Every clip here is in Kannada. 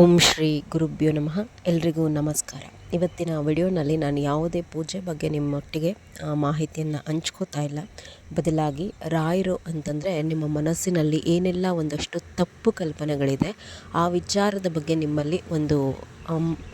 ಓಂ ಶ್ರೀ ಗುರುಭ್ಯೋ ನಮಃ. ಎಲ್ರಿಗೂ ನಮಸ್ಕಾರ. ಇವತ್ತಿನ ವಿಡಿಯೋನಲ್ಲಿ ನಾನು ಯಾವುದೇ ಪೂಜೆ ಬಗ್ಗೆ ನಿಮ್ಮೊಟ್ಟಿಗೆ ಮಾಹಿತಿಯನ್ನು ಹಂಚ್ಕೋತಾ ಇಲ್ಲ. ಬದಲಾಗಿ ರಾಯರು ಅಂತಂದರೆ ನಿಮ್ಮ ಮನಸ್ಸಿನಲ್ಲಿ ಏನೆಲ್ಲ ಒಂದಷ್ಟು ತಪ್ಪು ಕಲ್ಪನೆಗಳಿದೆ, ಆ ವಿಚಾರದ ಬಗ್ಗೆ ನಿಮ್ಮಲ್ಲಿ ಒಂದು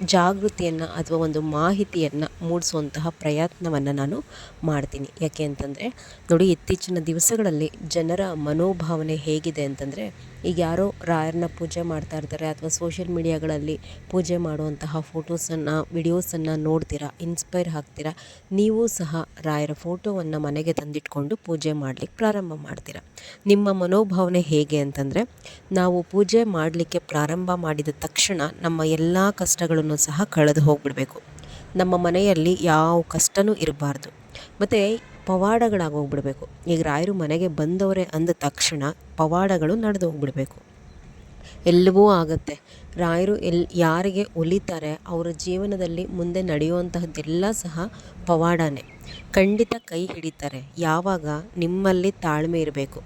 ಜಾಗೃತಿಯನ್ನು ಅಥವಾ ಒಂದು ಮಾಹಿತಿಯನ್ನು ಮೂಡಿಸುವಂತಹ ಪ್ರಯತ್ನವನ್ನು ನಾನು ಮಾಡ್ತೀನಿ. ಯಾಕೆ ಅಂತಂದರೆ, ನೋಡಿ ಇತ್ತೀಚಿನ ದಿವಸಗಳಲ್ಲಿ ಜನರ ಮನೋಭಾವನೆ ಹೇಗಿದೆ ಅಂತಂದರೆ, ಈಗ ಯಾರೋ ರಾಯರನ್ನ ಪೂಜೆ ಮಾಡ್ತಾ ಇರ್ತಾರೆ ಅಥವಾ ಸೋಷಿಯಲ್ ಮೀಡಿಯಾಗಳಲ್ಲಿ ಪೂಜೆ ಮಾಡುವಂತಹ ಫೋಟೋಸನ್ನು, ವಿಡಿಯೋಸನ್ನು ನೋಡ್ತೀರಾ, ಇನ್ಸ್ಪೈರ್ ಆಗ್ತೀರಾ, ನೀವು ಸಹ ರಾಯರ ಫೋಟೋವನ್ನು ಮನೆಗೆ ತಂದಿಟ್ಕೊಂಡು ಪೂಜೆ ಮಾಡಲಿಕ್ಕೆ ಪ್ರಾರಂಭ ಮಾಡ್ತೀರಾ. ನಿಮ್ಮ ಮನೋಭಾವನೆ ಹೇಗೆ ಅಂತಂದರೆ, ನಾವು ಪೂಜೆ ಮಾಡಲಿಕ್ಕೆ ಪ್ರಾರಂಭ ಮಾಡಿದ ತಕ್ಷಣ ನಮ್ಮ ಎಲ್ಲ ಕಷ್ಟಗಳನ್ನು ಸಹ ಕಳೆದು ಹೋಗಿಬಿಡಬೇಕು. ನಮ್ಮ ಮನೆಯಲ್ಲಿ ಯಾವ ಕಷ್ಟವೂ ಇರಬಾರ್ದು. ಮತ್ತು ಪವಾಡಗಳಾಗೋಗ್ಬಿಡಬೇಕು ಈಗ ರಾಯರು ಮನೆಗೆ ಬಂದವರೇ ಅಂದ ತಕ್ಷಣ ಪವಾಡಗಳು ನಡೆದು ಹೋಗ್ಬಿಡಬೇಕು. ಎಲ್ಲವೂ ಆಗುತ್ತೆ. ರಾಯರು ಎಲ್, ಯಾರಿಗೆ ಒಲಿತಾರೆ ಅವರ ಜೀವನದಲ್ಲಿ ಮುಂದೆ ನಡೆಯುವಂತಹದ್ದೆಲ್ಲ ಸಹ ಪವಾಡನೇ. ಖಂಡಿತ ಕೈ ಹಿಡಿತಾರೆ. ಯಾವಾಗ ನಿಮ್ಮಲ್ಲಿ ತಾಳ್ಮೆ ಇರಬೇಕು.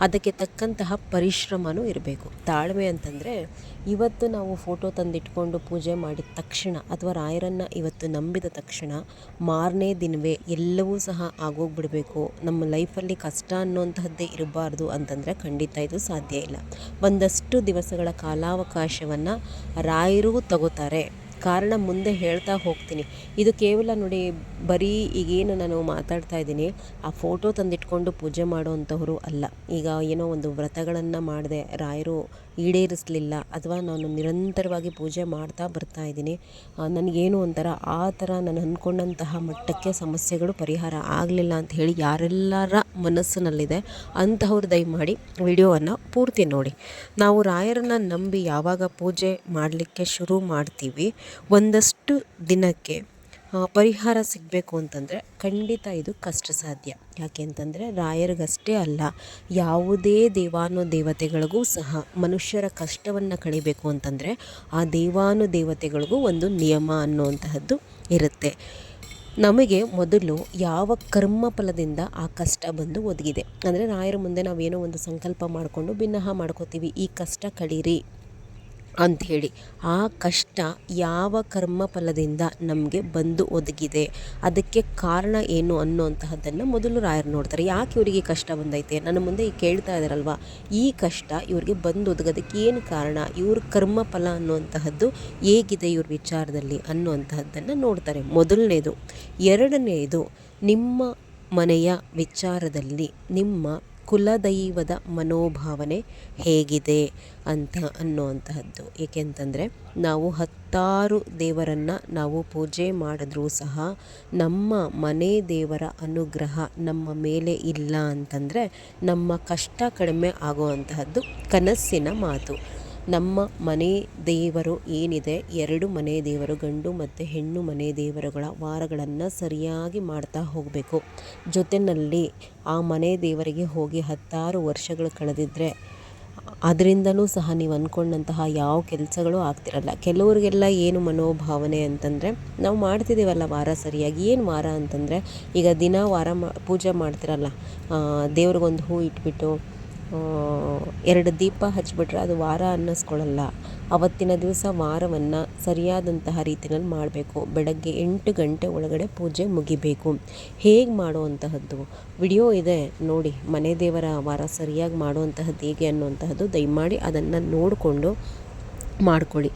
ಅದಕ್ಕೆ ತಕ್ಕಂತಹ ಪರಿಶ್ರಮವೂ ಇರಬೇಕು. ತಾಳ್ಮೆ ಅಂತಂದರೆ ಇವತ್ತು ನಾವು ಫೋಟೋ ತಂದಿಟ್ಕೊಂಡು ಪೂಜೆ ಮಾಡಿದ ತಕ್ಷಣ ಅಥವಾ ರಾಯರನ್ನು ಇವತ್ತು ನಂಬಿದ ತಕ್ಷಣ ಮಾರನೇ ದಿನವೇ ಎಲ್ಲವೂ ಸಹ ಆಗೋಗ್ಬಿಡಬೇಕು. ನಮ್ಮ ಲೈಫಲ್ಲಿ ಕಷ್ಟ ಅನ್ನೋಂತಹದ್ದೇ ಇರಬಾರ್ದು ಅಂತಂದರೆ ಖಂಡಿತ ಇದು ಸಾಧ್ಯ ಇಲ್ಲ. ಒಂದಷ್ಟು ದಿವಸಗಳ ಕಾಲಾವಕಾಶವನ್ನು ರಾಯರು ತಗೋತಾರೆ. ಕಾರಣ ಮುಂದೆ ಹೇಳ್ತಾ ಹೋಗ್ತೀನಿ. ಇದು ಕೇವಲ ನೋಡಿ ಬರೀ ಈಗೇನು ನಾನು ಮಾತಾಡ್ತಾ ಇದ್ದೀನಿ, ಆ ಫೋಟೋ ತಂದಿಟ್ಕೊಂಡು ಪೂಜೆ ಮಾಡುವಂಥವ್ರು ಅಲ್ಲ. ಈಗ ಏನೋ ಒಂದು ವ್ರತಗಳನ್ನು ಮಾಡಿದೆ, ರಾಯರು ಈಡೇರಿಸಲಿಲ್ಲ, ಅಥವಾ ನಾನು ನಿರಂತರವಾಗಿ ಪೂಜೆ ಮಾಡ್ತಾ ಬರ್ತಾ ಇದ್ದೀನಿ ನನಗೇನು ಒಂಥರ ಆ ಥರ ನಾನು ಅಂದ್ಕೊಂಡಂತಹ ಮಟ್ಟಕ್ಕೆ ಸಮಸ್ಯೆಗಳು ಪರಿಹಾರ ಆಗಲಿಲ್ಲ ಅಂತ ಹೇಳಿ ಯಾರೆಲ್ಲರ ಮನಸ್ಸಿನಲ್ಲಿದೆ ಅಂತಹವ್ರು ದಯಮಾಡಿ ವಿಡಿಯೋವನ್ನು ಪೂರ್ತಿ ನೋಡಿ. ನಾವು ರಾಯರನ್ನು ನಂಬಿ ಯಾವಾಗ ಪೂಜೆ ಮಾಡಲಿಕ್ಕೆ ಶುರು ಮಾಡ್ತೀವಿ, ಒಂದಷ್ಟು ದಿನಕ್ಕೆ ಪರಿಹಾರ ಸಿಗಬೇಕು ಅಂತಂದರೆ ಖಂಡಿತ ಇದು ಕಷ್ಟ ಸಾಧ್ಯ ಯಾಕೆ ಅಂತಂದರೆ ರಾಯರಿಗಷ್ಟೇ ಅಲ್ಲ, ಯಾವುದೇ ದೇವಾನು ದೇವತೆಗಳಿಗೂ ಸಹ ಮನುಷ್ಯರ ಕಷ್ಟವನ್ನು ಕಳಿಬೇಕು ಅಂತಂದರೆ ಆ ದೇವಾನು ದೇವತೆಗಳಿಗೂ ಒಂದು ನಿಯಮ ಅನ್ನುವಂತಹದ್ದು ಇರುತ್ತೆ. ನಮಗೆ ಮೊದಲು ಯಾವ ಕರ್ಮ ಫಲದಿಂದ ಆ ಕಷ್ಟ ಬಂದು ಒದಗಿದೆ? ಅಂದರೆ ರಾಯರ ಮುಂದೆ ನಾವೇನೋ ಒಂದು ಸಂಕಲ್ಪ ಮಾಡಿಕೊಂಡು ಭಿನ್ನಹ ಮಾಡ್ಕೋತೀವಿ, ಈ ಕಷ್ಟ ಕಳೀರಿ. ಅಂಥೇಳಿ. ಆ ಕಷ್ಟ ಯಾವ ಕರ್ಮ ಫಲದಿಂದ ನಮಗೆ ಬಂದು ಒದಗಿದೆ? ಅದಕ್ಕೆ ಕಾರಣ ಏನು ಅನ್ನುವಂತಹದ್ದನ್ನು ಮೊದಲು ರಾಯರು ನೋಡ್ತಾರೆ. ಯಾಕೆ ಇವರಿಗೆ ಕಷ್ಟ ಬಂದೈತೆ? ನನ್ನ ಮುಂದೆ ಈಗ ಕೇಳ್ತಾ ಇದ್ದಾರಲ್ವ ಈ ಕಷ್ಟ ಇವ್ರಿಗೆ ಬಂದು ಒದಗೋದಕ್ಕೆ ಏನು ಕಾರಣ? ಇವ್ರ ಕರ್ಮ ಫಲ ಅನ್ನುವಂತಹದ್ದು ಹೇಗಿದೆ ಇವ್ರ ವಿಚಾರದಲ್ಲಿ ಅನ್ನುವಂತಹದ್ದನ್ನು ನೋಡ್ತಾರೆ. ಮೊದಲನೇದು. ಎರಡನೆಯದು ನಿಮ್ಮ ಮನೆಯ ವಿಚಾರದಲ್ಲಿ ನಿಮ್ಮ ಕುಲದೈವದ ಮನೋಭಾವನೆ ಹೇಗಿದೆ ಅಂತ ಅನ್ನುವಂತಹದ್ದು. ಏಕೆಂತಂದರೆ ನಾವು ಹತ್ತಾರು ದೇವರನ್ನು ನಾವು ಪೂಜೆ ಮಾಡಿದ್ರೂ ಸಹ ನಮ್ಮ ಮನೆ ದೇವರ ಅನುಗ್ರಹ ನಮ್ಮ ಮೇಲೆ ಇಲ್ಲ ಅಂತಂದರೆ ನಮ್ಮ ಕಷ್ಟ ಕಡಿಮೆ ಆಗುವಂತಹದ್ದು ಕನಸಿನ ಮಾತು. ನಮ್ಮ ಮನೆ ದೇವರು ಏನಿದೆ? ಎರಡು ಮನೆ ದೇವರು, ಗಂಡು ಮತ್ತು ಹೆಣ್ಣು ಮನೆ ದೇವರುಗಳ ವಾರಗಳನ್ನು ಸರಿಯಾಗಿ ಮಾಡ್ತಾ ಹೋಗಬೇಕು. ಜೊತೆಯಲ್ಲಿ ಆ ಮನೆ ದೇವರಿಗೆ ಹೋಗಿ ಹತ್ತಾರು ವರ್ಷಗಳು ಕಳೆದಿದ್ದರೆ ಅದರಿಂದಲೂ ಸಹ ನೀವು ಅಂದ್ಕೊಂಡಂತಹ ಯಾವ ಕೆಲಸಗಳು ಆಗ್ತಿರಲ್ಲ. ಕೆಲವರಿಗೆಲ್ಲ ಏನು ಮನೋಭಾವನೆ ಅಂತಂದರೆ, ನಾವು ಮಾಡ್ತಿದ್ದೀವಲ್ಲ ವಾರ ಸರಿಯಾಗಿ. ಏನು ವಾರ ಅಂತಂದರೆ, ಈಗ ದಿನ ವಾರ ಮಾ, ಪೂಜೆ ಮಾಡ್ತಿರಲ್ಲ ದೇವ್ರಿಗೊಂದು ಹೂ ಇಟ್ಬಿಟ್ಟು ಎರಡು ದೀಪ ಹಚ್ಚಿಬಿಟ್ರೆ ಅದು ವಾರ ಅನ್ನಿಸ್ಕೊಳ್ಳಲ್ಲ. ಅವತ್ತಿನ ದಿವಸ ವಾರವನ್ನು ಸರಿಯಾದಂತಹ ರೀತಿಯಲ್ಲಿ ಮಾಡಬೇಕು. ಬೆಳಗ್ಗೆ ಎಂಟು ಗಂಟೆ ಒಳಗಡೆ ಪೂಜೆ ಮುಗಿಬೇಕು. ಹೇಗೆ ಮಾಡುವಂತಹದ್ದು? ವಿಡಿಯೋ ಇದೆ. ನೋಡಿ, ಮನೆ ದೇವರ ವಾರ ಸರಿಯಾಗಿ ಮಾಡುವಂತಹದ್ದು ಹೇಗೆ ಅನ್ನುವಂತಹದ್ದು ದಯಮಾಡಿ ಅದನ್ನು ನೋಡಿಕೊಂಡು ಮಾಡ್ಕೊಳ್ಳಿ.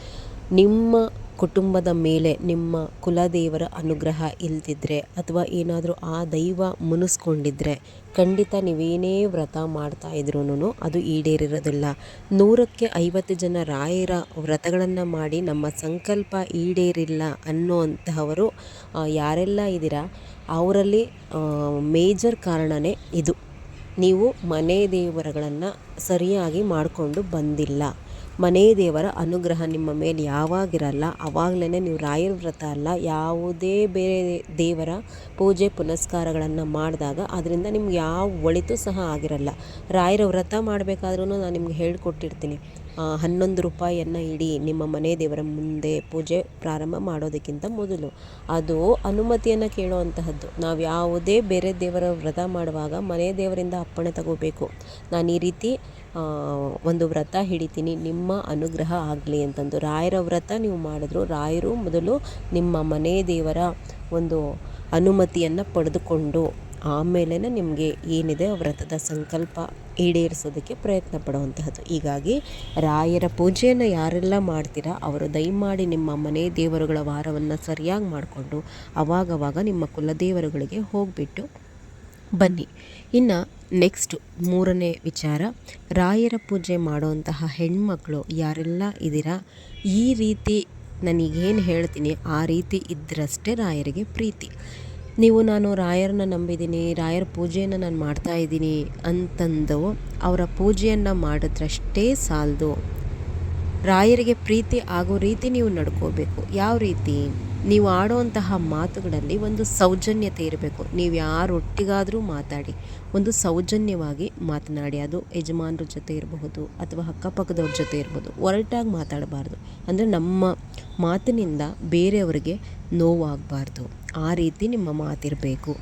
ನಿಮ್ಮ ಕುಟುಂಬದ ಮೇಲೆ ನಿಮ್ಮ ಕುಲದೇವರ ಅನುಗ್ರಹ ಇಲ್ದಿದ್ದರೆ ಅಥವಾ ಏನಾದರೂ ಆ ದೈವ ಮುನಿಸ್ಕೊಂಡಿದ್ರೆ ಖಂಡಿತ ನೀವೇನೇ ವ್ರತ ಮಾಡ್ತಾ ಇದ್ರೂ ಅದು ಈಡೇರಿರೋದಿಲ್ಲ. ನೂರಕ್ಕೆ ಐವತ್ತು ಜನ ರಾಯರ ವ್ರತಗಳನ್ನು ಮಾಡಿ ನಮ್ಮ ಸಂಕಲ್ಪ ಈಡೇರಿಲ್ಲ ಅನ್ನುವಂತಹವರು ಯಾರೆಲ್ಲ ಇದ್ದೀರಾ, ಅವರಲ್ಲಿ ಮೇಜರ್ ಕಾರಣವೇ ಇದು. ನೀವು ಮನೆ ದೇವರುಗಳನ್ನು ಸರಿಯಾಗಿ ಮಾಡಿಕೊಂಡು ಬಂದಿಲ್ಲ. ಮನೆ ದೇವರ ಅನುಗ್ರಹ ನಿಮ್ಮ ಮೇಲೆ ಯಾವಾಗಿರಲ್ಲ ಆವಾಗಲೇ ನೀವು ರಾಯರ ವ್ರತ ಅಲ್ಲ, ಯಾವುದೇ ಬೇರೆ ದೇವರ ಪೂಜೆ ಪುನಸ್ಕಾರಗಳನ್ನು ಮಾಡಿದಾಗ ಅದರಿಂದ ನಿಮ್ಗೆ ಯಾವ ಒಳಿತು ಸಹ ಆಗಿರಲ್ಲ. ರಾಯರ ವ್ರತ ಮಾಡಬೇಕಾದ್ರೂ ನಾನು ನಿಮ್ಗೆ ಹೇಳಿಕೊಟ್ಟಿರ್ತೀನಿ. ಹನ್ನೊಂದು ರೂಪಾಯಿಯನ್ನು ಇಡಿ ನಿಮ್ಮ ಮನೆ ದೇವರ ಮುಂದೆ ಪೂಜೆ ಪ್ರಾರಂಭ ಮಾಡೋದಕ್ಕಿಂತ ಮೊದಲು. ಅದು ಅನುಮತಿಯನ್ನು ಕೇಳುವಂತಹದ್ದು. ನಾವು ಯಾವುದೇ ಬೇರೆ ದೇವರ ವ್ರತ ಮಾಡುವಾಗ ಮನೆ ದೇವರಿಂದ ಅಪ್ಪಣೆ ತಗೋಬೇಕು. ನಾನು ಈ ರೀತಿ ಒಂದು ವ್ರತ ಹಿಡಿತೀನಿ. ನಿಮ್ಮ ಅನುಗ್ರಹ ಆಗಲಿ ಅಂತಂದು. ರಾಯರ ವ್ರತ ನೀವು ಮಾಡಿದ್ರು, ರಾಯರು ಮೊದಲು ನಿಮ್ಮ ಮನೆ ದೇವರ ಒಂದು ಅನುಮತಿಯನ್ನು ಪಡೆದುಕೊಂಡು ಆಮೇಲೆ ನಿಮಗೆ ಏನಿದೆ ವ್ರತದ ಸಂಕಲ್ಪ ಈಡೇರಿಸೋದಕ್ಕೆ ಪ್ರಯತ್ನ ಪಡುವಂತಹದ್ದು. ಹೀಗಾಗಿ ರಾಯರ ಪೂಜೆಯನ್ನು ಯಾರೆಲ್ಲ ಮಾಡ್ತೀರಾ, ಅವರು ದಯಮಾಡಿ ನಿಮ್ಮ ಮನೆ ದೇವರುಗಳ ವಾರವನ್ನು ಸರಿಯಾಗಿ ಮಾಡಿಕೊಂಡು ಅವಾಗವಾಗ ನಿಮ್ಮ ಕುಲದೇವರುಗಳಿಗೆ ಹೋಗಿಬಿಟ್ಟು ಬನ್ನಿ. ಇನ್ನು ನೆಕ್ಸ್ಟ್ ಮೂರನೇ ವಿಚಾರ, ರಾಯರ ಪೂಜೆ ಮಾಡುವಂತಹ ಹೆಣ್ಮಕ್ಳು ಯಾರೆಲ್ಲ ಇದ್ದೀರಾ ಈ ರೀತಿ ನನಗೇನು ಹೇಳ್ತೀನಿ, ಆ ರೀತಿ ಇದ್ದರಷ್ಟೇ ರಾಯರಿಗೆ ಪ್ರೀತಿ. ನೀವು ನಾನು ರಾಯರನ್ನ ನಂಬಿದ್ದೀನಿ, ರಾಯರ ಪೂಜೆಯನ್ನು ನಾನು ಮಾಡ್ತಾ ಇದ್ದೀನಿ ಅಂತಂದು ಅವರ ಪೂಜೆಯನ್ನು ಮಾಡಿದ್ರಷ್ಟೇ ಸಾಲದು. ರಾಯರಿಗೆ ಪ್ರೀತಿ ಆಗೋ ರೀತಿ ನೀವು ನಡ್ಕೋಬೇಕು. ಯಾವ ರೀತಿ? ನೀವು ಆಡುವಂತಹ ಮಾತುಗಳಲ್ಲಿ ಒಂದು ಸೌಜನ್ಯತೆ ಇರಬೇಕು. ನೀವು ಯಾರೊಟ್ಟಿಗಾದರೂ ಮಾತಾಡಿ, ಒಂದು ಸೌಜನ್ಯವಾಗಿ ಮಾತನಾಡಿ. ಅದು ಯಜಮಾನ್ರ ಜೊತೆ ಇರಬಹುದು ಅಥವಾ ಅಕ್ಕಪಕ್ಕದವ್ರ ಜೊತೆ ಇರ್ಬೋದು ಒರಟಾಗಿ ಮಾತಾಡಬಾರ್ದು. ಅಂದರೆ ನಮ್ಮ ಮಾತಿನಿಂದ ಬೇರೆಯವರಿಗೆ ನೋವಾಗಬಾರ್ದು. ಆ ರೀತಿ ನಿಮ್ಮ ಮಾತಿರಬೇಕು.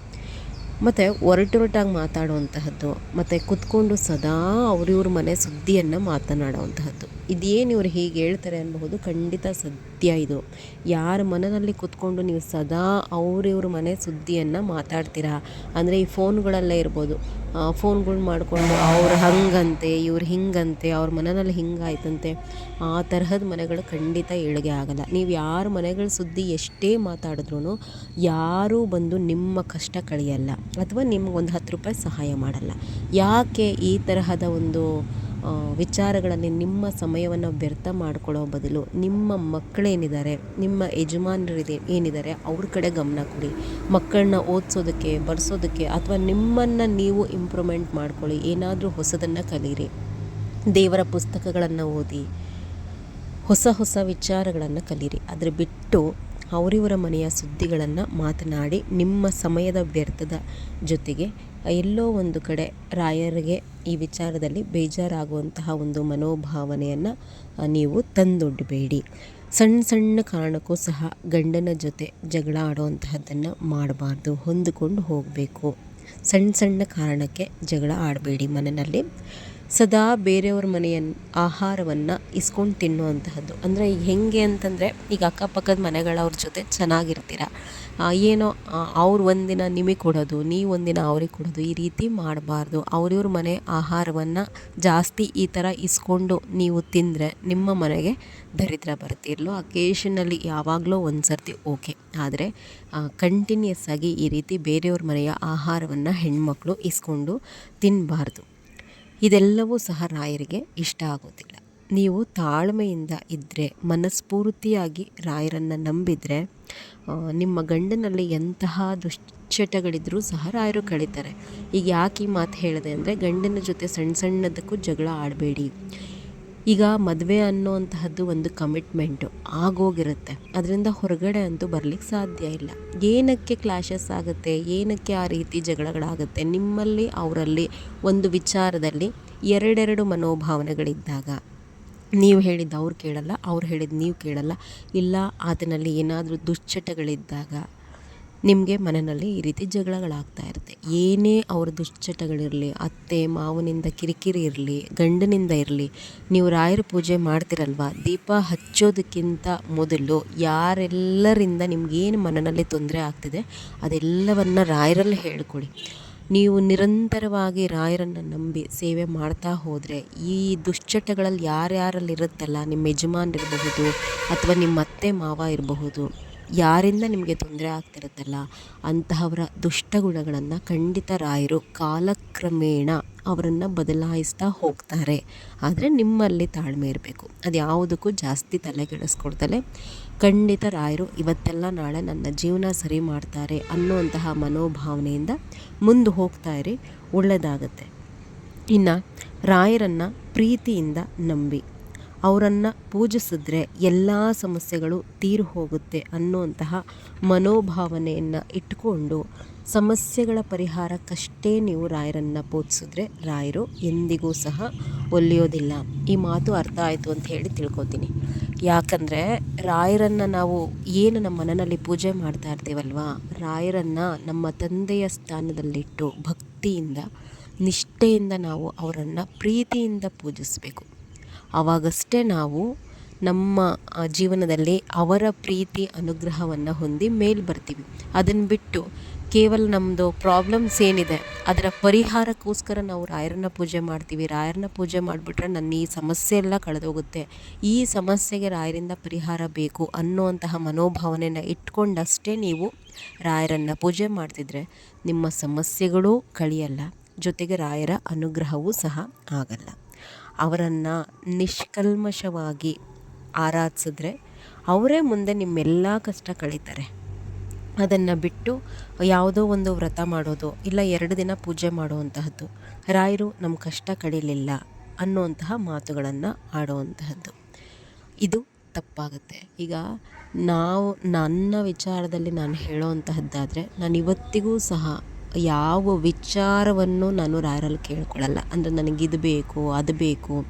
ಮತ್ತು ಒರಟೊರಟಾಗಿ ಮಾತಾಡುವಂತಹದ್ದು ಮತ್ತು ಕುತ್ಕೊಂಡು ಸದಾ ಅವ್ರಿವ್ರ ಮನೆ ಸುದ್ದಿಯನ್ನು ಮಾತನಾಡುವಂತಹದ್ದು. ಇದೇನು ಇವ್ರು ಹೀಗೆ ಹೇಳ್ತಾರೆ ಅನ್ನಬಹುದು ಖಂಡಿತ ಸತ್ಯ ಇದು. ಯಾರ ಮನದಲ್ಲಿ ಕುತ್ಕೊಂಡು ನೀವು ಸದಾ ಅವ್ರಿವ್ರ ಮನೆ ಸುದ್ದಿಯನ್ನು ಮಾತಾಡ್ತೀರಾ? ಅಂದರೆ ಈ ಫೋನ್ಗಳಲ್ಲೇ ಇರ್ಬೋದು. ಫೋನ್ಗಳು ಮಾಡಿಕೊಂಡು ಅವ್ರು ಹಂಗಂತೆ, ಇವ್ರು ಹಿಂಗಂತೆ, ಅವ್ರ ಮನೆಯಲ್ಲಿ ಹಿಂಗಾಯ್ತಂತೆ, ಆ ತರಹದ ಮನೆಗಳು ಖಂಡಿತ ಏಳಿಗೆ ಆಗಲ್ಲ. ನೀವು ಯಾರ ಮನೆಗಳ ಸುದ್ದಿ ಎಷ್ಟೇ ಮಾತಾಡಿದ್ರೂ ಯಾರೂ ಬಂದು ನಿಮ್ಮ ಕಷ್ಟ ಕಳೆಯಲ್ಲ. ಅಥವಾ ನಿಮ್ಗೆ ಒಂದು ಹತ್ತು ರೂಪಾಯಿ ಸಹಾಯ ಮಾಡಲ್ಲ. ಯಾಕೆ ಈ ತರಹದ ಒಂದು ವಿಚಾರಗಳಲ್ಲಿ ನಿಮ್ಮ ಸಮಯವನ್ನು ವ್ಯರ್ಥ ಮಾಡ್ಕೊಳ್ಳೋ ಬದಲು ನಿಮ್ಮ ಮಕ್ಕಳೇನಿದ್ದಾರೆ, ನಿಮ್ಮ ಯಜಮಾನರಿದೆ, ಏನಿದ್ದಾರೆ ಅವ್ರ ಕಡೆ ಗಮನ ಕೊಡಿ. ಮಕ್ಕಳನ್ನ ಓದಿಸೋದಕ್ಕೆ, ಬರ್ಸೋದಕ್ಕೆ ಅಥವಾ ನಿಮ್ಮನ್ನು ನೀವು ಇಂಪ್ರೂವ್ಮೆಂಟ್ ಮಾಡ್ಕೊಳ್ಳಿ. ಏನಾದರೂ ಹೊಸದನ್ನು ಕಲೀರಿ. ದೇವರ ಪುಸ್ತಕಗಳನ್ನು ಓದಿ, ಹೊಸ ಹೊಸ ವಿಚಾರಗಳನ್ನು ಕಲೀರಿ. ಅದ್ರ ಬಿಟ್ಟು ಅವರಿವರ ಮನೆಯ ಸುದ್ದಿಗಳನ್ನು ಮಾತನಾಡಿ ನಿಮ್ಮ ಸಮಯದ ವ್ಯರ್ಥದ ಜೊತೆಗೆ ಎಲ್ಲೋ ಒಂದು ಕಡೆ ರಾಯರಿಗೆ ಈ ವಿಚಾರದಲ್ಲಿ ಬೇಜಾರಾಗುವಂತಹ ಒಂದು ಮನೋಭಾವನೆಯನ್ನು ನೀವು ತಂದೊಡ್ಡಬೇಡಿ ಸಣ್ಣ ಸಣ್ಣ ಕಾರಣಕ್ಕೂ ಸಹ ಗಂಡನ ಜೊತೆ ಜಗಳ ಆಡುವಂತಹದ್ದನ್ನು ಮಾಡಬಾರ್ದು, ಹೊಂದಿಕೊಂಡು ಹೋಗಬೇಕು. ಸಣ್ಣ ಸಣ್ಣ ಕಾರಣಕ್ಕೆ ಜಗಳ ಆಡಬೇಡಿ ಮನೆಯಲ್ಲಿ ಸದಾ ಬೇರೆಯವ್ರ ಮನೆಯ ಆಹಾರವನ್ನು ಇಸ್ಕೊಂಡು ತಿನ್ನುವಂತಹದ್ದು. ಅಂದರೆ ಹೆಂಗೆ ಅಂತಂದರೆ, ಈಗ ಅಕ್ಕಪಕ್ಕದ ಮನೆಗಳವ್ರ ಜೊತೆ ಚೆನ್ನಾಗಿರ್ತೀರ. ಏನೋ ಅವ್ರು ಒಂದಿನ ನಿಮಗೆ ಕೊಡೋದು, ನೀವು ಒಂದಿನ ಅವ್ರಿಗೆ ಕೊಡೋದು, ಈ ರೀತಿ ಮಾಡಬಾರ್ದು. ಅವ್ರಿವ್ರ ಮನೆ ಆಹಾರವನ್ನು ಜಾಸ್ತಿ ಈ ಥರ ಇಸ್ಕೊಂಡು ನೀವು ತಿಂದರೆ ನಿಮ್ಮ ಮನೆಗೆ ದರಿದ್ರ ಬರುತ್ತೆ ಇರಲೋ ಅಕೇಶನಲ್ಲಿ ಯಾವಾಗಲೂ ಒಂದು ಸರ್ತಿ ಓಕೆ. ಆದರೆ ಕಂಟಿನ್ಯೂಸ್ ಆಗಿ ಈ ರೀತಿ ಬೇರೆಯವ್ರ ಮನೆಯ ಆಹಾರವನ್ನು ಹೆಣ್ಮಕ್ಳು ಇಸ್ಕೊಂಡು ತಿನ್ನಬಾರ್ದು ಇದೆಲ್ಲವೂ ಸಹ ರಾಯರಿಗೆ ಇಷ್ಟ ಆಗೋದಿಲ್ಲ. ನೀವು ತಾಳ್ಮೆಯಿಂದ ಇದ್ದರೆ ಮನಸ್ಫೂರ್ತಿಯಾಗಿ ರಾಯರನ್ನು ನಂಬಿದರೆ ನಿಮ್ಮ ಗಂಡನಲ್ಲಿ ಎಂತಹ ದುಶ್ಚಟಗಳಿದ್ರೂ ಸಹ ರಾಯರು ಕಳೀತಾರೆ. ಈಗ ಯಾಕೆ ಈ ಮಾತು ಹೇಳಿದೆ ಅಂದರೆ ಗಂಡನ ಜೊತೆ ಸಣ್ಣ ಸಣ್ಣದಕ್ಕೂ ಜಗಳ ಆಡಬೇಡಿ. ಈಗ ಮದುವೆ ಅನ್ನೋವಂತಹದ್ದು ಒಂದು ಕಮಿಟ್ಮೆಂಟು ಆಗೋಗಿರುತ್ತೆ. ಅದರಿಂದ ಹೊರಗಡೆ ಅಂತೂ ಬರ್ಲಿಕ್ಕೆ ಸಾಧ್ಯ ಇಲ್ಲ. ಏನಕ್ಕೆ ಕ್ಲಾಶಸ್ ಆಗುತ್ತೆ, ಏನಕ್ಕೆ ಆ ರೀತಿ ಜಗಳಗಳಾಗುತ್ತೆ, ನಿಮ್ಮಲ್ಲಿ ಅವರಲ್ಲಿ ಒಂದು ವಿಚಾರದಲ್ಲಿ ಎರಡೆರಡು ಮನೋಭಾವನೆಗಳಿದ್ದಾಗ ನೀವು ಹೇಳಿದ್ದು ಅವ್ರು ಕೇಳಲ್ಲ, ಅವ್ರು ಹೇಳಿದ್ದು ನೀವು ಕೇಳಲ್ಲ, ಇಲ್ಲ ಆತನಲ್ಲಿ ಏನಾದರೂ ದುಶ್ಚಟಗಳಿದ್ದಾಗ ನಿಮಗೆ ಮನೆಯಲ್ಲಿ ಈ ರೀತಿ ಜಗಳಗಳಾಗ್ತಾ ಇರುತ್ತೆ. ಏನೇ ಅವ್ರ ದುಶ್ಚಟಗಳಿರಲಿ, ಅತ್ತೆ, ಮಾವನಿಂದ ಕಿರಿಕಿರಿ ಇರಲಿ, ಗಂಡನಿಂದ ಇರಲಿ, ನೀವು ರಾಯರ ಪೂಜೆ ಮಾಡ್ತಿರಲ್ವ? ದೀಪ ಹಚ್ಚೋದಕ್ಕಿಂತ ಮೊದಲು ಯಾರೆಲ್ಲರಿಂದ ನಿಮಗೇನು ಮನನಲ್ಲಿ ತೊಂದರೆ ಆಗ್ತಿದೆ, ಅದೆಲ್ಲವನ್ನು ರಾಯರಲ್ಲಿ ಹೇಳ್ಕೊಳ್ಳಿ. ನೀವು ನಿರಂತರವಾಗಿ ರಾಯರನ್ನು ನಂಬಿ ಸೇವೆ ಮಾಡ್ತಾ ಹೋದರೆ, ಈ ದುಶ್ಚಟಗಳಲ್ಲಿ ಯಾರ್ಯಾರಲ್ಲಿ ಇರುತ್ತಲ್ಲ, ನಿಮ್ಮ ಯಜಮಾನ್ರಿರಬಹುದು ಅಥವಾ ನಿಮ್ಮ ಅತ್ತೆ, ಮಾವ ಇರಬಹುದು ಯಾರಿಂದ ನಿಮಗೆ ತೊಂದರೆ ಆಗ್ತಿರುತ್ತಲ್ಲ, ಅಂತಹವರ ದುಷ್ಟ ಗುಣಗಳನ್ನು ಖಂಡಿತ ರಾಯರು ಕಾಲಕ್ರಮೇಣ ಅವರನ್ನು ಬದಲಾಯಿಸ್ತಾ ಹೋಗ್ತಾರೆ. ಆದರೆ ನಿಮ್ಮಲ್ಲಿ ತಾಳ್ಮೆ ಇರಬೇಕು. ಅದು ಯಾವುದಕ್ಕೂ ಜಾಸ್ತಿ ತಲೆ ಖಂಡಿತ ರಾಯರು ಇವತ್ತೆಲ್ಲ ನಾಳೆ ನನ್ನ ಜೀವನ ಸರಿ ಮಾಡ್ತಾರೆ ಅನ್ನುವಂತಹ ಮನೋಭಾವನೆಯಿಂದ ಮುಂದೆ ಹೋಗ್ತಾ ಇರಿ. ಒಳ್ಳೆಯದಾಗತ್ತೆ ಇನ್ನು ರಾಯರನ್ನು ಪ್ರೀತಿಯಿಂದ ನಂಬಿ. ಅವರನ್ನು ಪೂಜಿಸಿದ್ರೆ ಎಲ್ಲ ಸಮಸ್ಯೆಗಳು ತೀರು ಹೋಗುತ್ತೆ ಅನ್ನುವಂತಹ ಮನೋಭಾವನೆಯನ್ನು ಇಟ್ಟುಕೊಂಡು ಸಮಸ್ಯೆಗಳ ಪರಿಹಾರಕ್ಕಷ್ಟೇ ನೀವು ರಾಯರನ್ನು ಪೂಜಿಸಿದ್ರೆ ರಾಯರು ಎಂದಿಗೂ ಸಹ ಒಲಿಯೋದಿಲ್ಲ. ಈ ಮಾತು ಅರ್ಥ ಆಯಿತು ಅಂತ ಹೇಳಿ ತಿಳ್ಕೊತೀನಿ. ಯಾಕಂದರೆ ರಾಯರನ್ನು ನಾವು ಏನು ನಮ್ಮ ಮನನಲ್ಲಿ ಪೂಜೆ ಮಾಡ್ತಾ ಇರ್ತೀವಲ್ವಾ? ರಾಯರನ್ನು ನಮ್ಮ ತಂದೆಯ ಸ್ಥಾನದಲ್ಲಿಟ್ಟು ಭಕ್ತಿಯಿಂದ, ನಿಷ್ಠೆಯಿಂದ ನಾವು ಅವರನ್ನು ಪ್ರೀತಿಯಿಂದ ಪೂಜಿಸಬೇಕು. ಆವಾಗಷ್ಟೇ ನಾವು ನಮ್ಮ ಜೀವನದಲ್ಲಿ ಅವರ ಪ್ರೀತಿ ಅನುಗ್ರಹವನ್ನು ಹೊಂದಿ ಮೇಲೆ ಬರ್ತೀವಿ. ಅದನ್ನು ಬಿಟ್ಟು ಕೇವಲ ನಮ್ಮದು ಪ್ರಾಬ್ಲಮ್ಸ್ ಏನಿದೆ, ಅದರ ಪರಿಹಾರಕ್ಕೋಸ್ಕರ ನಾವು ರಾಯರನ್ನ ಪೂಜೆ ಮಾಡ್ತೀವಿ. ರಾಯರನ್ನ ಪೂಜೆ ಮಾಡಿಬಿಟ್ರೆ ನನ್ನ ಈ ಸಮಸ್ಯೆ ಎಲ್ಲ ಕಳೆದೋಗುತ್ತೆ. ಈ ಸಮಸ್ಯೆಗೆ ರಾಯರಿಂದ ಪರಿಹಾರ ಬೇಕು ಅನ್ನುವಂತಹ ಮನೋಭಾವನೆಯನ್ನು ಇಟ್ಕೊಂಡಷ್ಟೇ ನೀವು ರಾಯರನ್ನು ಪೂಜೆ ಮಾಡ್ತಿದ್ರೆ ನಿಮ್ಮ ಸಮಸ್ಯೆಗಳೂ ಕಳಿಯಲ್ಲ. ಜೊತೆಗೆ ರಾಯರ ಅನುಗ್ರಹವೂ ಸಹ ಆಗಲ್ಲ. ಅವರನ್ನು ನಿಷ್ಕಲ್ಮಶವಾಗಿ ಆರಾಧಿಸಿದ್ರೆ ಅವರೇ ಮುಂದೆ ನಿಮ್ಮೆಲ್ಲ ಕಷ್ಟ ಕಳೀತಾರೆ. ಅದನ್ನು ಬಿಟ್ಟು ಯಾವುದೋ ಒಂದು ವ್ರತ ಮಾಡೋದು ಇಲ್ಲ ಎರಡು ದಿನ ಪೂಜೆ ಮಾಡುವಂತಹದ್ದು, ರಾಯರು ನಮ್ಮ ಕಷ್ಟ ಕಳೀಲಿಲ್ಲ ಅನ್ನುವಂತಹ ಮಾತುಗಳನ್ನು ಆಡುವಂತಹದ್ದು. ಇದು ತಪ್ಪಾಗುತ್ತೆ. ಈಗ ನಾವು ನನ್ನ ವಿಚಾರದಲ್ಲಿ ನಾನು ಹೇಳೋವಂತಹದ್ದಾದರೆ ನಾನು ಇವತ್ತಿಗೂ ಸಹ ಯಾವ ವಿಚಾರವನ್ನು ನಾನು ರಾಯರಲ್ಲಿ ಕೇಳ್ಕೊಳ್ಳಲ್ಲ. ಅಂದರೆ ನನಗಿದು ಬೇಕು, ಅದು ಬೇಕು.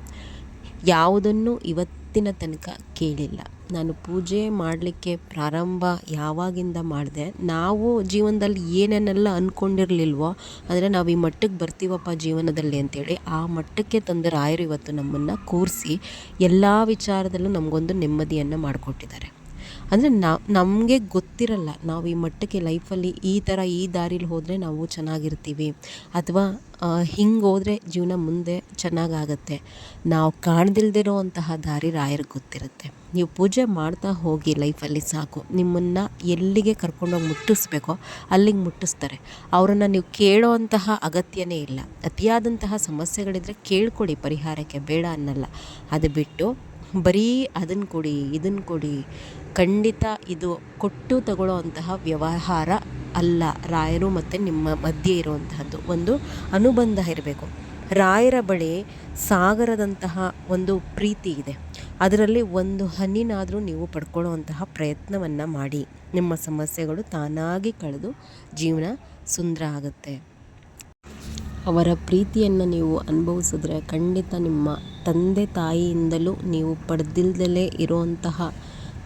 ಯಾವುದನ್ನು ಇವತ್ತಿನ ತನಕ ಕೇಳಿಲ್ಲ. ನಾನು ಪೂಜೆ ಮಾಡಲಿಕ್ಕೆ ಪ್ರಾರಂಭ ಯಾವಾಗಿಂದ ಮಾಡಿದೆ? ನಾವು ಜೀವನದಲ್ಲಿ ಏನೇನೆಲ್ಲ ಅಂದ್ಕೊಂಡಿರಲಿಲ್ವೋ ಅಂದರೆ ನಾವು ಈ ಮಟ್ಟಕ್ಕೆ ಬರ್ತೀವಪ್ಪ ಜೀವನದಲ್ಲಿ ಅಂತೇಳಿ ಆ ಮಟ್ಟಕ್ಕೆ ತಂದ ರಾಯರು ಇವತ್ತು ನಮ್ಮನ್ನು ಕೂರಿಸಿ ಎಲ್ಲ ವಿಚಾರದಲ್ಲೂ ನಮಗೊಂದು ನೆಮ್ಮದಿಯನ್ನು ಮಾಡಿಕೊಟ್ಟಿದ್ದಾರೆ. ಅಂದರೆ ನಾವು ನಮಗೆ ಗೊತ್ತಿರಲ್ಲ, ನಾವು ಈ ಮಟ್ಟಕ್ಕೆ ಲೈಫಲ್ಲಿ ಈ ಥರ ಈ ದಾರಿಲಿ ಹೋದರೆ ನಾವು ಚೆನ್ನಾಗಿರ್ತೀವಿ ಅಥವಾ ಹಿಂಗೆ ಹೋದರೆ ಜೀವನ ಮುಂದೆ ಚೆನ್ನಾಗಾಗತ್ತೆ. ನಾವು ಕಾಣ್ದಿಲ್ದಿರೋ ಅಂತಹ ದಾರಿ ರಾಯರಿಗೆ ಗೊತ್ತಿರುತ್ತೆ. ನೀವು ಪೂಜೆ ಮಾಡ್ತಾ ಹೋಗಿ ಲೈಫಲ್ಲಿ ಸಾಕು. ನಿಮ್ಮನ್ನು ಎಲ್ಲಿಗೆ ಕರ್ಕೊಂಡೋಗಿ ಮುಟ್ಟಿಸ್ಬೇಕೋ ಅಲ್ಲಿಗೆ ಮುಟ್ಟಿಸ್ತಾರೆ. ಅವರನ್ನು ನೀವು ಕೇಳೋ ಅಂತಹ ಅಗತ್ಯನೇ ಇಲ್ಲ. ಅತಿಯಾದಂತಹ ಸಮಸ್ಯೆಗಳಿದ್ದರೆ ಕೇಳ್ಕೊಡಿ, ಪರಿಹಾರಕ್ಕೆ ಬೇಡ ಅನ್ನಲ್ಲ. ಅದು ಬಿಟ್ಟು ಬರೀ ಅದನ್ನು ಕೊಡಿ ಇದನ್ನು ಕೊಡಿ ಖಂಡಿತ ಇದು ಕೊಟ್ಟು ತಗೊಳ್ಳೋ ಅಂತಹ ವ್ಯವಹಾರ ಅಲ್ಲ. ರಾಯರು ಮತ್ತು ನಿಮ್ಮ ಮಧ್ಯೆ ಇರುವಂತಹದ್ದು. ಒಂದು ಅನುಬಂಧ ಇರಬೇಕು. ರಾಯರ ಬಳಿ ಸಾಗರದಂತಹ ಒಂದು ಪ್ರೀತಿ ಇದೆ. ಅದರಲ್ಲಿ ಒಂದು ಹನಿನಾದರೂ ನೀವು ಪಡ್ಕೊಳ್ಳುವಂತಹ ಪ್ರಯತ್ನವನ್ನು ಮಾಡಿ. ನಿಮ್ಮ ಸಮಸ್ಯೆಗಳು ತಾನಾಗಿ ಕಳೆದು ಜೀವನ ಸುಂದರ ಆಗುತ್ತೆ. ಅವರ ಪ್ರೀತಿಯನ್ನು ನೀವು ಅನುಭವಿಸಿದ್ರೆ ಖಂಡಿತ ನಿಮ್ಮ ತಂದೆ ತಾಯಿಯಿಂದಲೂ ನೀವು ಪಡೆದಿಲ್ದಲೇ ಇರುವಂತಹ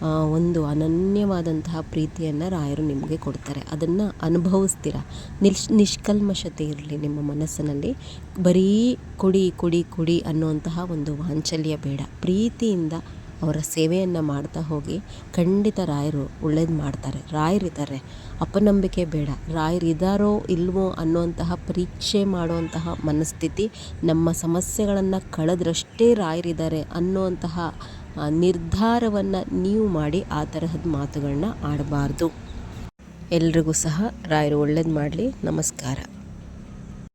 ಒಂದು ಅನನ್ಯವಾದಂತಹ ಪ್ರೀತಿಯನ್ನು ರಾಯರು ನಿಮಗೆ ಕೊಡ್ತಾರೆ. ಅದನ್ನು ಅನುಭವಿಸ್ತೀರ? ನಿಶ್ ನಿಷ್ಕಲ್ಮಶತೆ ಇರಲಿ ನಿಮ್ಮ ಮನಸ್ಸಿನಲ್ಲಿ. ಬರೀ ಕೊಡಿ ಕೊಡಿ ಕೊಡಿ ಅನ್ನುವಂತಹ ಒಂದು ವಾಂಚಲ್ಯ ಬೇಡ. ಪ್ರೀತಿಯಿಂದ ಅವರ ಸೇವೆಯನ್ನು ಮಾಡ್ತಾ ಹೋಗಿ ಖಂಡಿತ ರಾಯರು ಒಳ್ಳೇದು ಮಾಡ್ತಾರೆ. ರಾಯರಿದ್ದಾರೆ ಅಪನಂಬಿಕೆ ಬೇಡ. ರಾಯರು ಇದ್ದಾರೋ ಇಲ್ವೋ ಅನ್ನುವಂತಹ ಪರೀಕ್ಷೆ ಮಾಡುವಂತಹ ಮನಸ್ಥಿತಿ ನಮ್ಮ ಸಮಸ್ಯೆಗಳನ್ನು ಕಳೆದ್ರಷ್ಟೇ ರಾಯರಿದ್ದಾರೆ ಅನ್ನುವಂತಹ ನಿರ್ಧಾರವನ್ನು ನೀವು ಮಾಡಿ ಆ ತರಹದ ಮಾತುಗಳನ್ನ ಆಡಬಾರ್ದು. ಎಲ್ರಿಗೂ ಸಹ ರಾಯರು ಒಳ್ಳೇದು ಮಾಡಲಿ. ನಮಸ್ಕಾರ.